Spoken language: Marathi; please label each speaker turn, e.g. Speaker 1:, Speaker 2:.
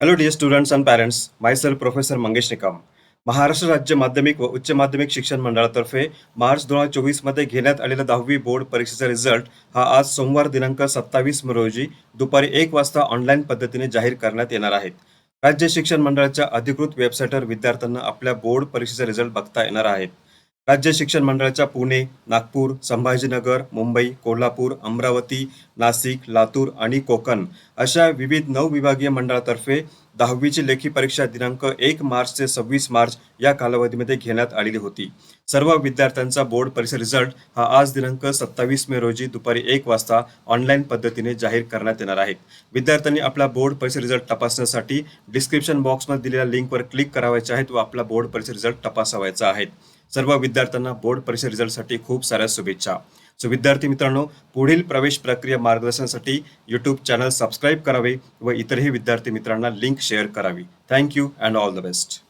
Speaker 1: Hello dear students and parents myself professor Mangesh Nikam Maharashtra राज्य माध्यमिक व उच्च माध्यमिक शिक्षण मंडळातर्फे मार्च दोन हजार चोवीसमध्ये घेण्यात आलेला दहावी बोर्ड परीक्षेचा रिझल्ट हा आज सोमवार दिनांक सत्तावीस रोजी दुपारी एक वाजता ऑनलाईन पद्धतीने जाहीर करण्यात येणार आहेत राज्य शिक्षण मंडळाच्या अधिकृत वेबसाईटवर विद्यार्थ्यांना आपल्या बोर्ड परीक्षेचा रिझल्ट बघता येणार आहेत राज्य शिक्षण मंडळाच्या पुणे नागपूर संभाजीनगर मुंबई कोल्हापूर अमरावती नाशिक लातूर आणि कोकण अशा विविध नऊ विभागीय मंडळातर्फे दहावीची लेखी परीक्षा दिनांक एक मार्च ते सव्वीस मार्च या कालावधीमध्ये घेण्यात आलेली होती. सर्व विद्यार्थ्यांचा बोर्ड परीक्षा रिझल्ट हा आज दिनांक सत्तावीस मे रोजी दुपारी एक वाजता ऑनलाईन पद्धतीने जाहीर करण्यात येणार आहेत विद्यार्थ्यांनी आपला बोर्ड परीक्षा रिझल्ट तपासण्यासाठी डिस्क्रिप्शन बॉक्समध्ये दिलेल्या लिंकवर क्लिक करावायचे आहेत व आपला बोर्ड परीक्षा रिझल्ट तपासावायचा आहे. सर्व विद्यार्थ्यांना बोर्ड परीक्षा रिझल्टसाठी खूप साऱ्या शुभेच्छा. सो विद्यार्थी मित्रांनो पुढील प्रवेश प्रक्रिया मार्गदर्शनासाठी यूट्यूब चॅनल सबस्क्राईब करावे व इतरही विद्यार्थी मित्रांना लिंक शेअर करावी. Thank you and all the best